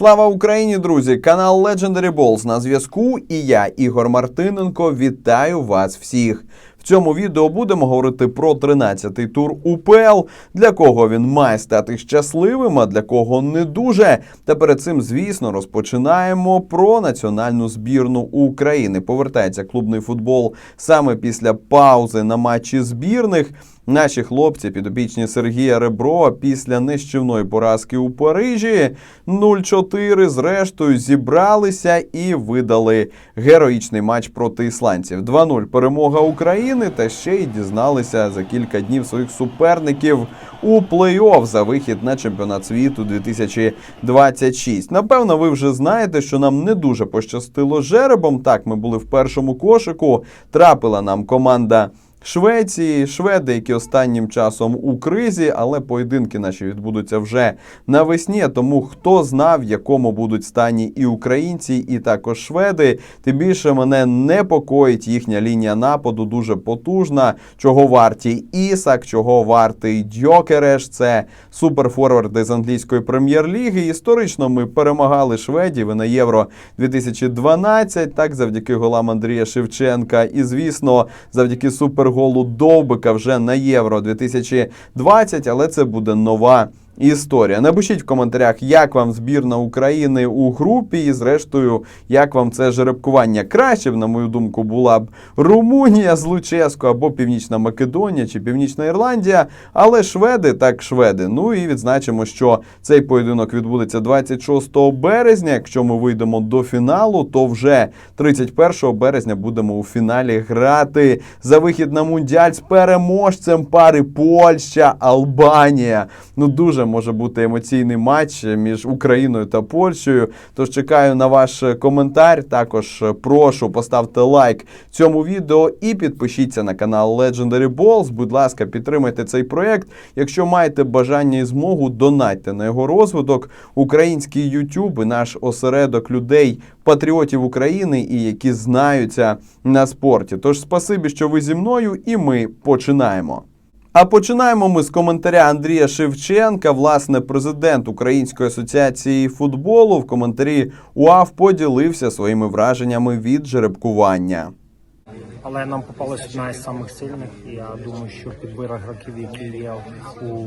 Слава Україні, друзі! Канал Legendary Balls на зв'язку. І я, Ігор Мартиненко, вітаю вас всіх. В цьому відео будемо говорити про 13-й тур УПЛ, для кого він має стати щасливим, а для кого не дуже. Та перед цим, звісно, розпочинаємо про національну збірну України. Повертається клубний футбол саме після паузи на матчі збірних. Наші хлопці, підопічні Сергія Реброва, після нищівної поразки у Парижі 0-4, зрештою зібралися і видали героїчний матч проти ісландців. 2-0 перемога України, та ще й дізналися за кілька днів своїх суперників у плей-офф за вихід на чемпіонат світу 2026. Напевно, ви вже знаєте, що нам не дуже пощастило жеребом. Так, ми були в першому кошику. Трапила нам команда. Швеції, шведи, які останнім часом у кризі, але поєдинки наші відбудуться вже навесні. Тому хто знав, в якому будуть стані і українці, і також шведи. Тим більше мене непокоїть їхня лінія нападу, дуже потужна. Чого варті Ісак, чого вартий Дьокереш. Це суперфорварди з англійської прем'єр-ліги. Історично ми перемагали шведів і на євро 2012, так завдяки голам Андрія Шевченка. І звісно, завдяки супер голу Довбика вже на Євро 2020, але це буде нова. Історія. Напишіть в коментарях, як вам збірна України у групі, і зрештою, як вам це жеребкування. Краще на мою думку, була б Румунія з Луческо або Північна Македонія чи Північна Ірландія. Але шведи так шведи. Ну і відзначимо, що цей поєдинок відбудеться 26 березня. Якщо ми вийдемо до фіналу, то вже 31 березня будемо у фіналі грати за вихід на мундіаль з переможцем пари Польща, Албанія. Ну дуже може бути емоційний матч між Україною та Польщею. Тож чекаю на ваш коментар. Також прошу поставте лайк цьому відео і підпишіться на канал Legendary Balls. Будь ласка, підтримайте цей проект. Якщо маєте бажання і змогу, донатьте на його розвиток. Український YouTube і наш осередок людей. Патріотів України і які знаються на спорті. Тож спасибі, що ви зі мною, і ми починаємо. А починаємо ми з коментаря Андрія Шевченка. Власне, президент Української асоціації футболу в коментарі УАФ поділився своїми враженнями від жеребкування. Але нам попалась одна із самих сильних. Я думаю, що підбір гравців, які є у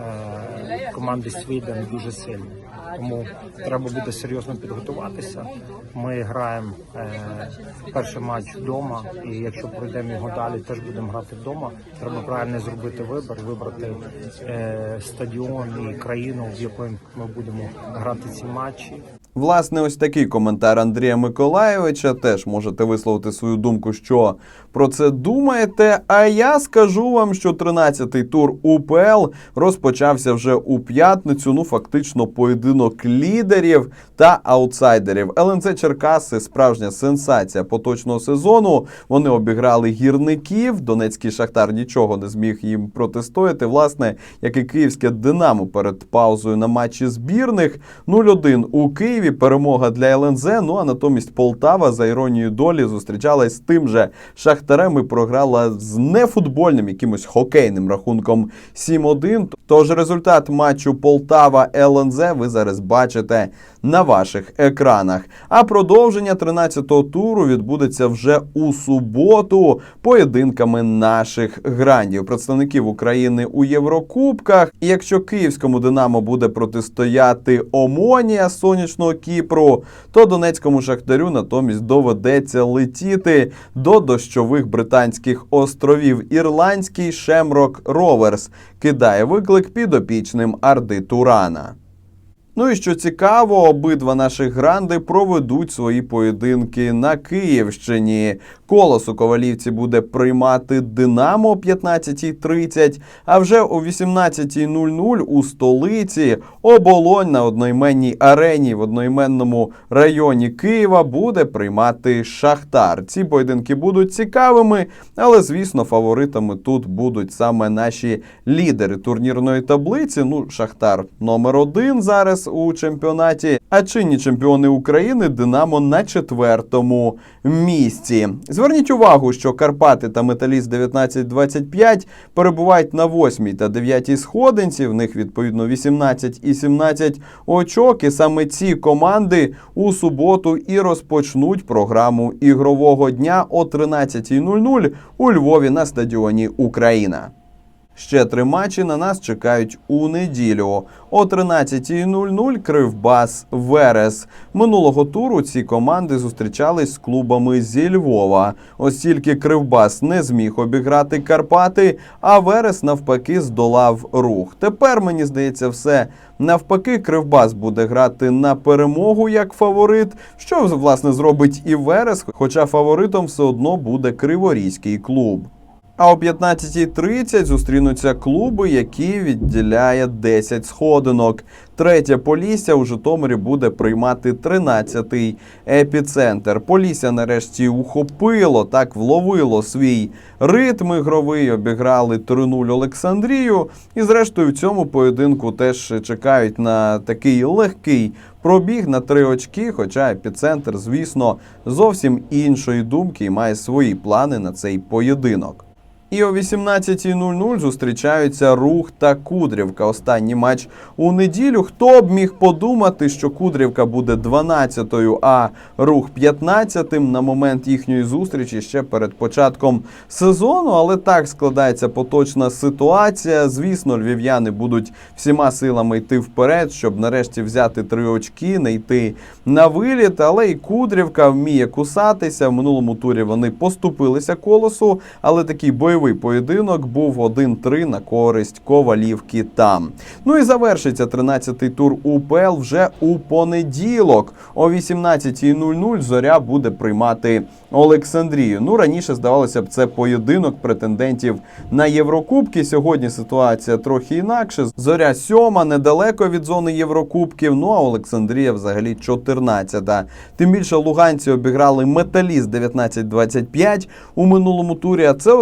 е, команди Свіден, дуже сильний. Тому треба буде серйозно підготуватися. Ми граємо е, перший матч вдома, і якщо пройдемо його далі, теж будемо грати вдома. Треба правильно зробити вибір, вибрати е, стадіон і країну, в якої ми будемо грати ці матчі. Власне, ось такий коментар Андрія Миколаєвича. Теж можете висловити свою думку, що про це думаєте. А я скажу вам, що 13-й тур УПЛ розпочався вже у п'ятницю. Ну, фактично, поєдинок лідерів та аутсайдерів. ЛНЦ Черкаси справжня сенсація поточного сезону. Вони обіграли гірників. Донецький шахтар нічого не зміг їм протистояти. Власне, як і київське Динамо перед паузою на матчі збірних. 0-1 у Києві. Перемога для ЛНЗ. Ну а натомість Полтава за іронією долі зустрічалась з тим же Шахтарем і програла з нефутбольним якимось хокейним рахунком 7-1. Тож результат матчу Полтава ЛНЗ ви зараз бачите на ваших екранах. А продовження 13-го туру відбудеться вже у суботу поєдинками наших грандів, представників України у Єврокубках. І якщо київському Динамо буде протистояти Омонія сонячного Кіпру, то Донецькому Шахтарю натомість доведеться летіти до дощових британських островів. Ірландський Шемрок Роверс кидає виклик підопічним Арди Турана. Ну і що цікаво, обидва наших гранди проведуть свої поєдинки на Київщині. Колос у Ковалівці буде приймати Динамо о 15.30, а вже о 18.00 у столиці оболонь на одноіменній арені в одноіменному районі Києва буде приймати Шахтар. Ці поєдинки будуть цікавими, але звісно, фаворитами тут будуть саме наші лідери турнірної таблиці. Ну, Шахтар номер один зараз У чемпіонаті. А чинні чемпіони України Динамо на четвертому місці. Зверніть увагу, що Карпати та Металіст 1925 перебувають на восьмій та дев'ятій сходинці. В них відповідно 18 і 17 очок. І саме ці команди у суботу і розпочнуть програму ігрового дня о 13.00 у Львові на стадіоні Україна. Ще три матчі на нас чекають у неділю. О 13.00 Кривбас Верес. Минулого туру ці команди зустрічались з клубами зі Львова. Ось тільки Кривбас не зміг обіграти Карпати, а Верес навпаки здолав рух. Тепер мені здається, все навпаки. Кривбас буде грати на перемогу як фаворит, що власне зробить і Верес, хоча фаворитом все одно буде Криворізький клуб. А о 15.30 зустрінуться клуби, які відділяє 10 сходинок. Третє Полісся у Житомирі буде приймати 13-й епіцентр. Полісся нарешті ухопило, так вловило свій ритм ігровий, обіграли 3-0 Олександрію. І зрештою в цьому поєдинку теж чекають на такий легкий пробіг на три очки. Хоча епіцентр, звісно, зовсім іншої думки і має свої плани на цей поєдинок. І о 18.00 зустрічаються Рух та Кудрівка. Останній матч у неділю. Хто б міг подумати, що Кудрівка буде 12-ю, а Рух 15-тим на момент їхньої зустрічі ще перед початком сезону. Але так складається поточна ситуація. Звісно, львів'яни будуть всіма силами йти вперед, щоб нарешті взяти три очки, не йти на виліт. Але і Кудрівка вміє кусатися. В минулому турі вони поступилися колосу, але такий бойовий поєдинок був 1-3 на користь ковалівки там. Ну і завершиться 13-й тур УПЛ вже у понеділок. О 18.00 зоря буде приймати Олександрію. Ну раніше здавалося б, це поєдинок претендентів на Єврокубки. Сьогодні ситуація трохи інакше. Зоря сьома, недалеко від зони Єврокубків. Ну а Олександрія взагалі 14-та. Тим більше луганці обіграли металіст 19-25 у минулому турі. А це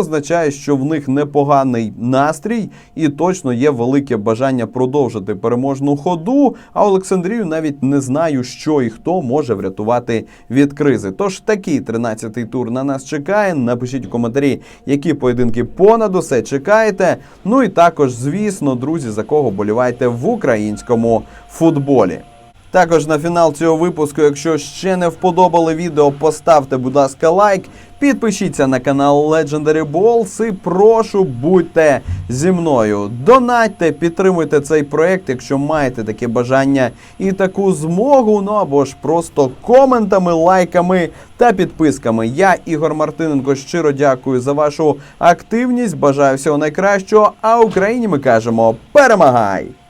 означає, що в них непоганий настрій і точно є велике бажання продовжити переможну ходу. А Олександрію навіть не знаю, що і хто може врятувати від кризи. Тож такий 13-й тур на нас чекає. Напишіть у коментарі, які поєдинки понад усе чекаєте. Ну і також, звісно, друзі, за кого боліваєте в українському футболі. Також на фінал цього випуску, якщо ще не вподобали відео, поставте, будь ласка, лайк. Підпишіться на канал Legendary Balls і прошу будьте зі мною. Донатьте, підтримуйте цей проект, якщо маєте таке бажання і таку змогу. Ну або ж просто коментами, лайками та підписками. Я, Ігор Мартиненко, щиро дякую за вашу активність. Бажаю всього найкращого. А Україні ми кажемо перемагай!